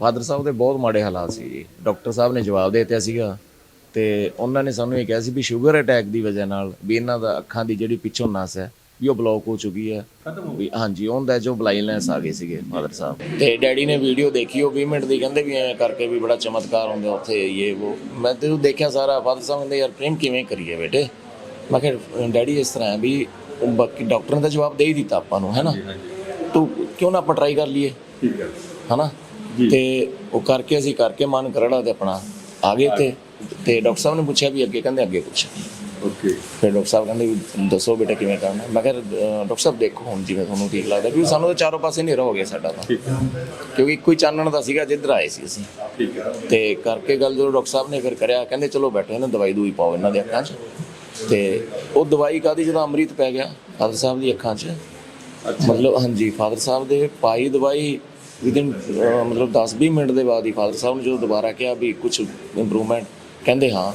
Father ਸਾਹਿਬ ਦੇ ਬਹੁਤ ਮਾੜੇ ਹਾਲਾਤ ਸੀ ਜੀ। ਡਾਕਟਰ ਸਾਹਿਬ ਨੇ ਜਵਾਬ ਦੇ ਦਿੱਤਾ ਸੀਗਾ ਤੇ ਉਹਨਾਂ ਨੇ ਸਾਨੂੰ ਇਹ ਕਿਹਾ ਸੀ ਵੀ ਸ਼ੂਗਰ ਅਟੈਕ ਦੀ ਵਜ੍ਹਾ ਨਾਲ ਵੀ ਇਹਨਾਂ ਦਾ ਅੱਖਾਂ ਦੀ ਜਿਹੜੀ ਪਿੱਛੋਂ ਨਸ ਹੈ ਵੀ ਉਹ ਬਲੌਕ ਹੋ ਚੁੱਕੀ ਹੈ। ਵੀ ਹਾਂਜੀ ਉਹਦਾ ਜੋ ਬਲਾਈਨੈਸ ਆ ਗਈ ਸੀਗੇ ਫਾਦਰ ਸਾਹਿਬ। ਤੇ ਡੈਡੀ ਨੇ ਵੀਡੀਓ ਦੇਖੀ ਉਹ 20 ਮਿੰਟ ਦੀ ਕਹਿੰਦੇ ਵੀ ਐਂ ਕਰਕੇ ਵੀ ਬੜਾ ਚਮਤਕਾਰ ਹੁੰਦਾ ਉੱਥੇ ਇਹ ਉਹ। ਮੈਂ ਤੇ ਉਹ ਦੇਖਿਆ ਸਾਰਾ ਫਾਦਰ ਸਾਹਿਬ ਕਹਿੰਦੇ ਯਾਰ ਪ੍ਰੇਮ ਕਿਵੇਂ ਕਰੀਏ ਬੇਟੇ? ਮੈਂ ਕਿਹਾ ਡੈਡੀ ਇਸ ਤਰ੍ਹਾਂ ਵੀ ਬਾਕੀ ਡਾਕਟਰ ਨੇ ਤਾਂ ਜਵਾਬ ਦੇ ਹੀ ਦਿੱਤਾ ਆਪਾਂ ਨੂੰ ਹੈ ਨਾ? ਤੂੰ ਕਿਉਂ ਨਾ ਆਪਾਂ ਟਰਾਈ ਕਰ ਲਈਏ? ਠੀਕ ਹੈ। ਹਨਾ? ਤੇ ਉਹ ਕਰਕੇ ਅਸੀਂ ਕਰਕੇ ਮਨ ਕਰੜਾ ਤੇ ਆਪਣਾ ਆ ਗਏ ਤੇ ਤੇ ਡਾਕਟਰ ਸਾਹਿਬ ਨੇ ਪੁੱਛਿਆ ਵੀ ਅੱਗੇ ਕਹਿੰਦੇ ਅੱਗੇ ਕੁਛ ਨਹੀਂ। ਓਕੇ। ਫਿਰ ਡਾਕਟਰ ਸਾਹਿਬ ਕਹਿੰਦੇ ਵੀ ਦੱਸੋ ਬੇਟਾ ਕਿਵੇਂ ਕਰਨਾ। ਮੈਂ ਕਿਹਾ ਅਹ, ਡਾਕਟਰ ਸਾਹਿਬ ਦੇਖੋ ਹੁਣ ਜਿਵੇਂ ਤੁਹਾਨੂੰ ਠੀਕ ਲੱਗਦਾ। ਵੀ ਸਾਨੂੰ ਤਾਂ ਚਾਰੋਂ ਪਾਸੇ ਹਨੇਰਾ ਹੋ ਗਿਆ ਸਾਡਾ ਤਾਂ। ਠੀਕ ਹੈ। ਕਿਉਂਕਿ ਇੱਕੋ ਹੀ ਚਾਨਣ ਦਾ ਸੀਗਾ ਜਿੱਧਰ ਆਏ ਸੀ ਅਸੀਂ। ਠੀਕ ਹੈ। ਤੇ ਕਰਕੇ ਗੱਲ ਜਦੋਂ ਡਾਕਟਰ ਸਾਹਿਬ ਨੇ ਫਿਰ ਕਰਿਆ ਕਹਿੰਦੇ ਚਲੋ ਬੈਠੋ ਇਹਨਾਂ ਦਵਾਈ ਦੂਈ ਪਾਓ ਇਹਨਾਂ ਦੇ ਅੱਖਾਂ 'ਚ। ਤੇ ਉਹ ਦਵਾਈ ਕਾਦੀ ਜਦੋਂ ਅੰਮ੍ਰਿਤ ਪੈ ਗਿਆ ਫਾਦਰ ਸਾਹਿਬ ਦੀ ਅੱਖਾਂ 'ਚ। ਮਤਲਬ ਹਾਂਜੀ ਫਾਦਰ ਸਾਹਿਬ ਦੇ ਪਾਈ ਦਵਾਈ ਵਿਦਿਨ ਮਤਲਬ 10-20 ਮਿੰਟ ਦੇ ਬਾਅਦ ਹੀ ਫਾਦਰ ਸਾਹਿਬ ਨੇ ਜਦੋਂ ਦੁਬਾਰਾ ਕਿਹਾ ਵੀ ਕੁਝ ਇੰਪਰੂਵਮੈਂਟ ਕਹਿੰਦੇ ਹਾਂ